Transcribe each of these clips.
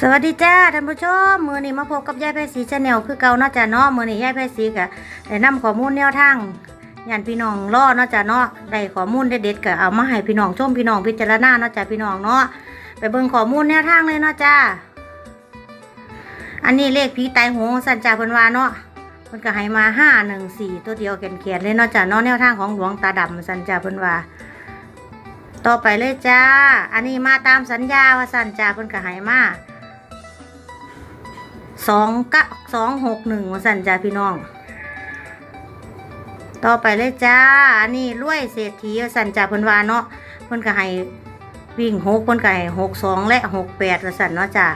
สวัสดีจ้าท่านผู้ชมมือนี้มาพบกับยายไพศรีชาแนลคือเก่าเนาะจ้าเนาะมือนี้ยายไพศรีกะได้นำข้อมูลแนวทางยานพี่น้องรอเนาะจ้าเนาะได้ข้อมูลเด็ดๆก็เอามาให้พี่น้องชมพี่น้องพิจารณาเนาะจ้าพี่น้องเนาะไปเบิ่งข้อมูลแนวทางเลยเนาะจ้าอันนี้เลขผีตายโหงสันจ่าเพิ่นว่าเนาะเพิ่นก็ให้มาห้าหนึ่งสี่ตัวเดียวเขียนๆเลยเนาะจ้าเนาะแนวทางของหลวงตาดำสันจ่าเพิ่นว่าต่อไปเลยจ้า อันนี้มาตามสัญญาว่าสันจ่าเพิ่นก็ให้มา สองกะสองหกหนึ่งสันจ่าพี่น้อง ต่อไปเลยจ้า อันนี้รวยเศรษฐีสันจ่าเพิ่นวาเนาะเพิ่นก็ให้วิ่งหกเพิ่นก็ให้หกสองและหกแปดสันเนาะจ้า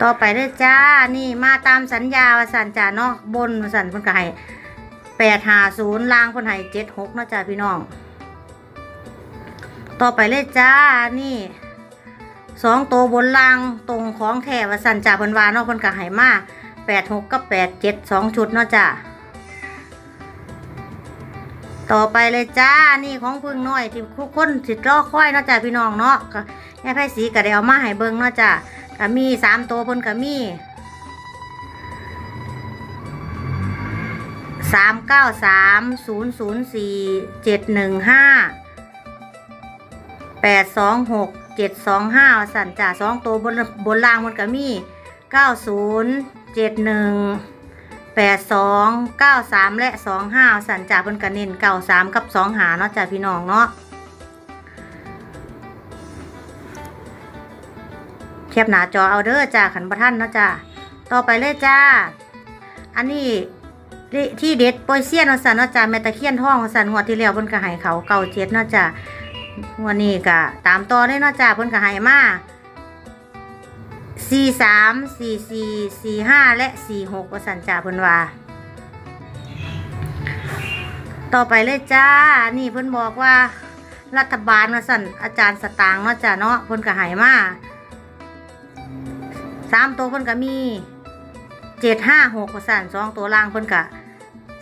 ต่อไปเลยจ้า นี่มาตามสัญญาสันจ่าเนาะบนสันเพิ่นก็ให้แปดหาศูนย์ล่างเพิ่นให้เจ็ดหกเนาะจ้าพี่น้อง ต่อไปเลยจ้า นี่ สองตัวบนล่างตรงของแถวสันจ่าเพิ่นวาเนาะเพิ่นก็ให้มาแปดหกกับแปดเจ็ดสองชุดเนาะจ้าต่อไปเลยจ้า นี่ของพึ่งน้อยที่ทุกคนสิรอคอยเนาะจ้าพี่น้องเนาะแม่ไพ่สีก็ได้เอามาให้เบิงเนาะจ้าก็มีสามตัวเพิ่นก็มีสามเก้าสามศูนย์ศูนย์สี่เจ็ดหนึ่งห้าแปดสองหก เจ็ดสองห้าสันจ่าสองตัวบนบนล่างมันก็มีเก้าศูนย์เจ็ดหนึ่งแปดสองเก้าสามและสองห้าสันจ่าเพิ่นก็เน้นเก้าสามกับสองหาเนาะจ้าพี่น้องเนาะแคบหน้าจอเอาเด้อจ้าขันประท่านเนาะจ้าต่อไปเลยจ้า อันนี้ที่เด็ดโปรยเซียนเนาะสันเนาะจ้าแมตะเคียนทองเนาะสันหัวที่แล้วเพิ่นก็ให้เขาเก่าเจ็ดเนาะจ้า วันนี้ก็ตามต่อได้เนาะจ้าเพิ่นก็ให้มาสี่สามสี่สี่สี่ห้าและสี่หกว่าสันจ่าเพิ่นว่า ต่อไปเลยจ้า นี่เพิ่นบอกว่า รัฐบาลว่าสันอาจารย์สตางค์เนาะจ้าเนาะเพิ่นก็ให้มาสามตัวเพิ่นก็มีเจ็ดห้าหกว่าสันสองตัวล่างเพิ่นก็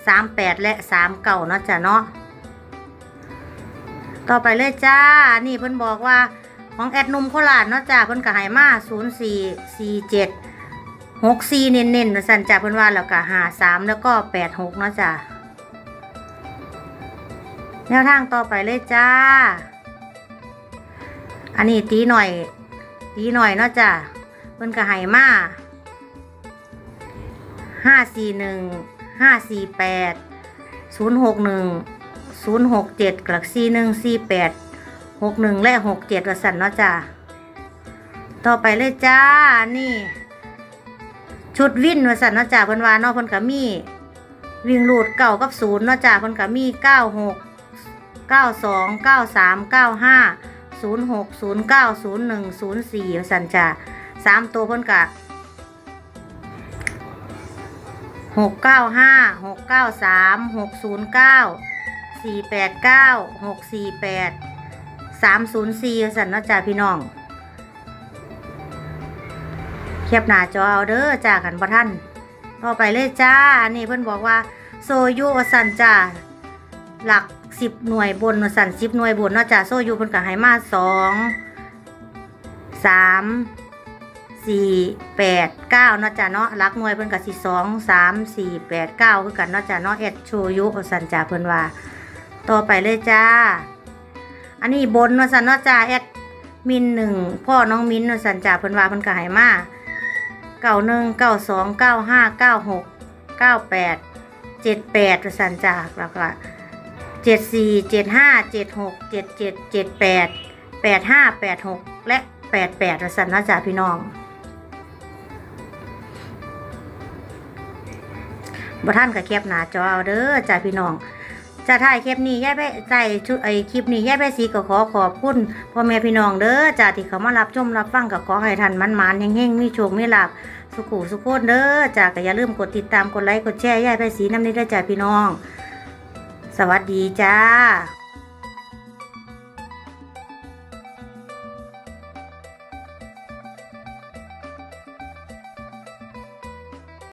สามแปดและสามเก่าเนาะจ้าเนาะ ต่อไปเลยจ้า นี่เพิ่นบอกว่าของแอดนุ่มโคราชเนาะจ้าเพิ่นก็ให้มา0 4 4 7 6 4เน้นๆเนาะสันจ้าเพิ่นว่าแล้วก็5 3แล้วก็8 6เนาะจ้าแนวทางต่อไปเลยจ้า อันนี้ตีหน่อย ตีหน่อยเนาะจ้าเพิ่นก็ให้มา5 4 1 5 4 8 0 6 1ศูนย์หก ศูนย์หกเจ็ดกลักสี่หนึ่งสี่แปดหกหนึ่งและหกเจ็ดวสันเนาะจ้าต่อไปเลยจ้า นี่ ชุดวิ่นวสันเนาะจ้าพิ่นว่าเนาะพิ่นก็มี วิ่งรูดเก้ากับศูนย์เนาะจ้าพิ่นก็มีเก้าหกเก้าสองเก้าสามเก้าห้าศูนย์หกศูนย์เก้าศูนย์หนึ่งศูนย์สี่สันจ้าสามตัวพิ่นก็หกเก้าห้าหกเก้าสามหกศูนย์เก้า สี่แปดเก้าหกสี่แปดสามศูนย์สี่สันนาะจ้าพี่น้องเทียบหน้าจอเอาเด้อจ้ากันบ่ท่านต่อไปเลยจ้า อันนี้เพิ่อนบอกว่า โซยุวสันจ้าหลักสิบหน่วยบนสันสิบหน่วยบนนาะจ้าโซยุเพิ่นก็ให้มาสองสามสี่แปดเก้านาจ้าเนาะหลักหน่วยเพิ่นก็สิสองสามสี่แปดเก้าคือกันนาจ้าเนาะเอ็ดโชยุสันจ้าเพิ่นว่า ต่อไปเลยจ้า อันนี้บนวสันนะจ้าแอดมินหนึ่งพ่อน้องมินวสันจ้าเพิ่นว่าเพิ่นก็ให้มาเก้าหนึ่งเก้าสองเก้าห้าเก้าหกเก้าแปดเจ็ดแปดวสันจ้าแล้วก็เจ็ดสี่เจ็ดห้าเจ็ดหกเจ็ดเจ็ดเจ็ดแปดแปดห้าแปดหกและแปดแปดวสันนะจ้าพี่น้องบ่ท่านกับแคบหนาจอเอาเด้อจ้าพี่น้อง จะถ่ายคลิปนี้ย่ายไปใส่ชุดไอคลิปนี้ย่ายไปสีก็ขอขอบคุณพ่อแม่พี่น้องเด้อจ่าที่เขามารับชมรับฟังกับขอให้ทันมันมันๆเฮงๆมีโชคมีลาบสุขุสุขโคนเด้อจ่าก็อย่าลืมกดติดตามกดไลค์กดแชร์ย่ายไปสีน้ำนี้ด้วยจ่าพี่น้อง สวัสดีจ้า